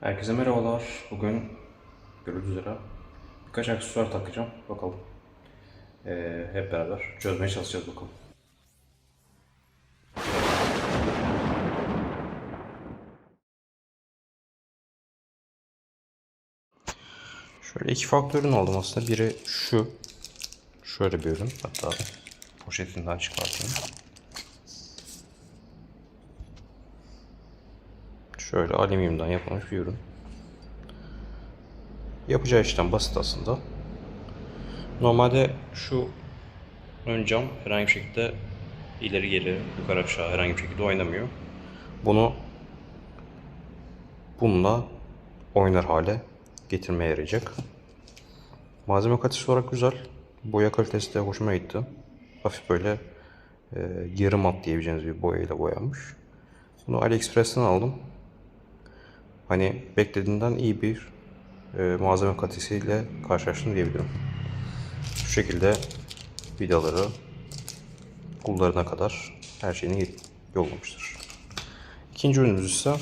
Herkese merhabalar. Bugün görüldüğü üzere birkaç aksesuar takacağım. Bakalım. Ee, hep beraber çözmeye çalışacağız bakalım. Şöyle iki farklı ürün aldım aslında. Biri şu. Şöyle bir ürün. Hatta poşetinden çıkartayım. Şöyle alüminyumdan yapılmış bir ürün. Yapacağı işlem basit aslında. Normalde şu ön cam herhangi bir şekilde ileri geri yukarı aşağı herhangi bir şekilde oynamıyor. Bunu bununla oynar hale getirmeye yarayacak. Malzeme kalitesi olarak güzel. Boya kalitesi de hoşuma gitti. Hafif böyle e, yarı mat diyebileceğiniz bir boyayla boyanmış. Bunu AliExpress'ten aldım. Hani beklediğimden iyi bir e, malzeme kalitesiyle karşılaştım diyebilirim. Şu şekilde vidaları kullarına kadar her şeyini yollamıştır. İkinci ürünümüz ise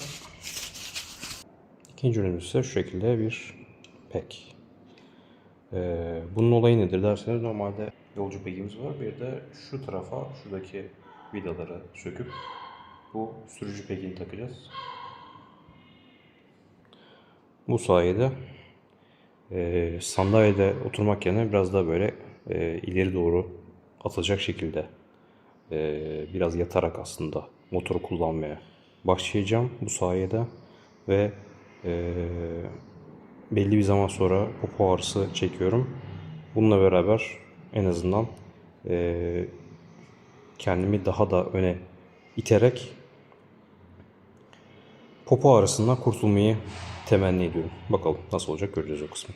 ikinci ürünümüz ise şu şekilde bir pek. Ee, bunun olayı nedir derseniz normalde yolcu pekimiz var. Bir de şu tarafa şuradaki vidaları söküp bu sürücü pekini takacağız. Bu sayede e, sandalyede oturmak yerine biraz daha böyle e, ileri doğru atılacak şekilde e, biraz yatarak aslında motoru kullanmaya başlayacağım bu sayede ve e, belli bir zaman sonra popo ağrısı çekiyorum. Bununla beraber en azından e, kendimi daha da öne iterek popo ağrısından kurtulmayı temenni ediyorum. Bakalım nasıl olacak göreceğiz o kısmı.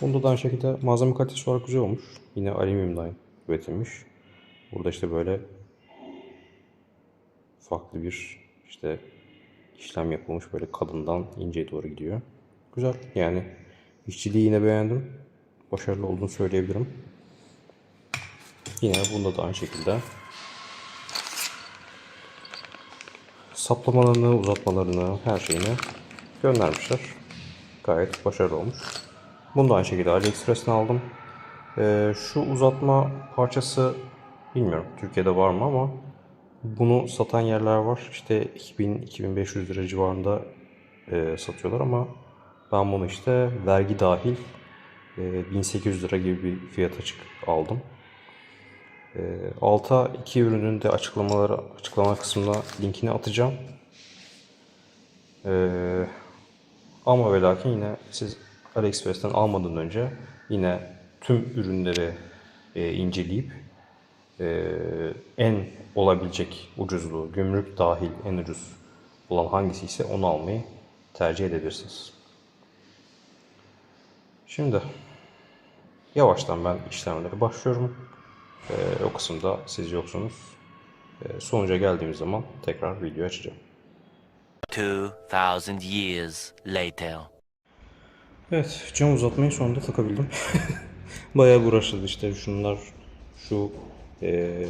Bunda da aynı şekilde malzeme kalitesi olarak güzel olmuş. Yine alüminyumdan üretilmiş. Burada işte böyle farklı bir işte işlem yapılmış böyle kalından inceye doğru gidiyor. Güzel yani işçiliği yine beğendim. Başarılı olduğunu söyleyebilirim. Yine bunda da aynı şekilde saplamalarını, uzatmalarını, her şeyini göndermişler. Gayet başarılı olmuş. Bunu da aynı şekilde AliExpress'ten aldım. Ee, şu uzatma parçası bilmiyorum Türkiye'de var mı ama bunu satan yerler var. İşte 2000-2500 lira civarında e, satıyorlar ama ben bunu işte vergi dahil e, 1800 lira gibi bir fiyata çık aldım. E, alta iki ürünün de açıklamaları açıklama kısmına linkini atacağım. E, ama ve lakin yine siz AliExpress'ten almadan önce yine tüm ürünleri e, inceleyip e, en olabilecek ucuzluğu, gümrük dahil en ucuz olan hangisi ise onu almayı tercih edebilirsiniz. Şimdi yavaştan ben işlemlere başlıyorum. E, o kısımda siz yoksunuz. E, sonuca geldiğimiz zaman tekrar video açacağım. 2,000 years later. Evet, cam uzatmayı sonunda takabildim. Bayağı uğraşıldı işte şunlar, şu eee,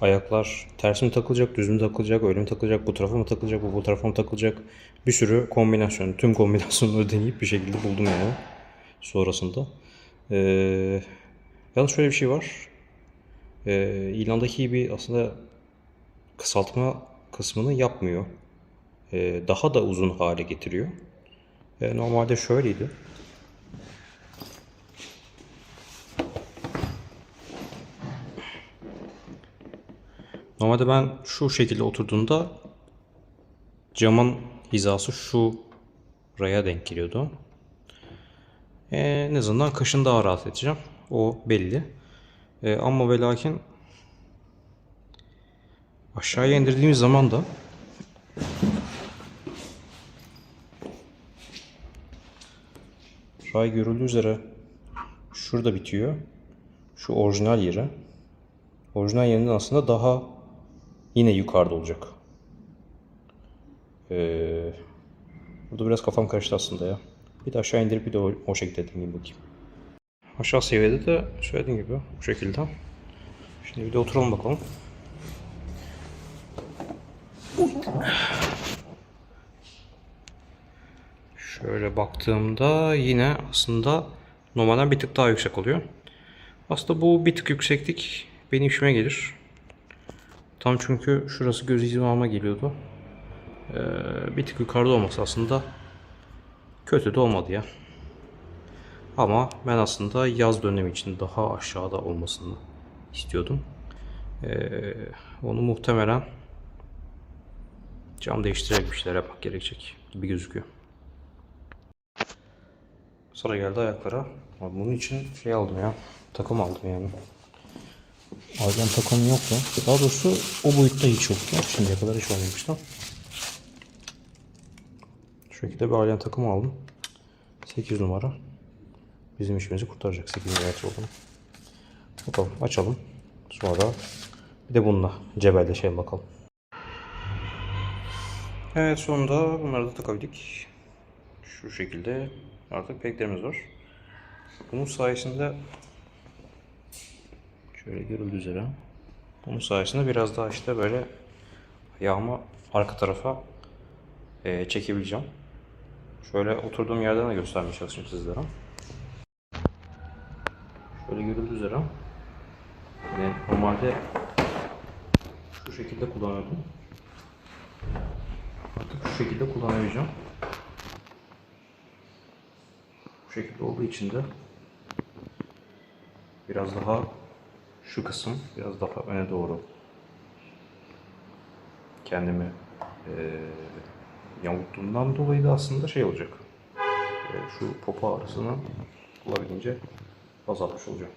ayaklar ters mi takılacak, düz mü takılacak, öyle mi takılacak, bu tarafa mı takılacak, bu bu tarafa mı takılacak. Bir sürü kombinasyon, tüm kombinasyonları deneyip bir şekilde buldum yani sonrasında. Eee yalnız şöyle bir şey var. Eee ilandaki gibi aslında kısaltma kısmını yapmıyor. Eee, daha da uzun hale getiriyor. E, normalde şöyleydi. Normalde ben şu şekilde oturduğumda camın hizası şu raya denk geliyordu. E, en azından kışın daha rahat edeceğim. O belli. E, ama ve lakin aşağıya indirdiğimiz zaman da Ray görüldüğü üzere şurada bitiyor. Şu orijinal yeri. Orijinal yerinin aslında daha yine yukarıda olacak. Ee, burada biraz kafam karıştı aslında ya. Bir de aşağı indirip bir de o, o şekilde deneyeyim bakayım. Aşağı seviyede de söylediğim gibi bu şekilde. Şimdi bir de oturalım bakalım. Şöyle baktığımda yine aslında normalden bir tık daha yüksek oluyor. Aslında bu bir tık yükseklik benim işime gelir. Tam çünkü şurası göz hizama geliyordu. Ee, bir tık yukarıda olması aslında kötü de olmadı ya. Ama ben aslında yaz dönemi için daha aşağıda olmasını istiyordum. Ee, onu muhtemelen cam değiştirerek bir şeyler yapmak gerekecek gibi gözüküyor. Sıra geldi ayaklara. Abi bunun için şey aldım ya. Takım aldım yani. Alacağım takım yoktu. Daha doğrusu o boyutta hiç yoktu. Şimdiye kadar hiç olmamıştı. Şu şekilde bir alien takım aldım. 8 numara. Bizim işimizi kurtaracak 8 metre olduğunu. Bakalım açalım. Sonra bir de bununla cebelleşelim bakalım. Evet sonunda bunları da takabildik. Şu şekilde artık peklerimiz var. Bunun sayesinde şöyle görüldüğü üzere bunun sayesinde biraz daha işte böyle ayağımı arka tarafa eee, çekebileceğim. Şöyle oturduğum yerden de göstermeye çalışayım sizlere. Üzere yani normalde şu şekilde kullanıyordum. Artık şu şekilde kullanabileceğim. Bu şekilde olduğu için de biraz daha şu kısım biraz daha öne doğru kendimi eee yamulttuğumdan dolayı da aslında şey olacak. Eee, şu popo arasını olabildiğince azaltmış olacağım.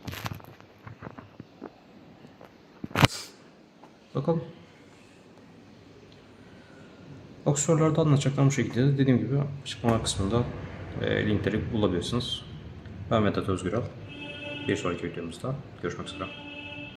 Bakalım. Aksesuarlarda anlatacaklarım bu şekilde. Dediğim gibi açıklama kısmında e, linkleri bulabilirsiniz. Ben Vedat Özgürel. Bir sonraki videomuzda görüşmek üzere.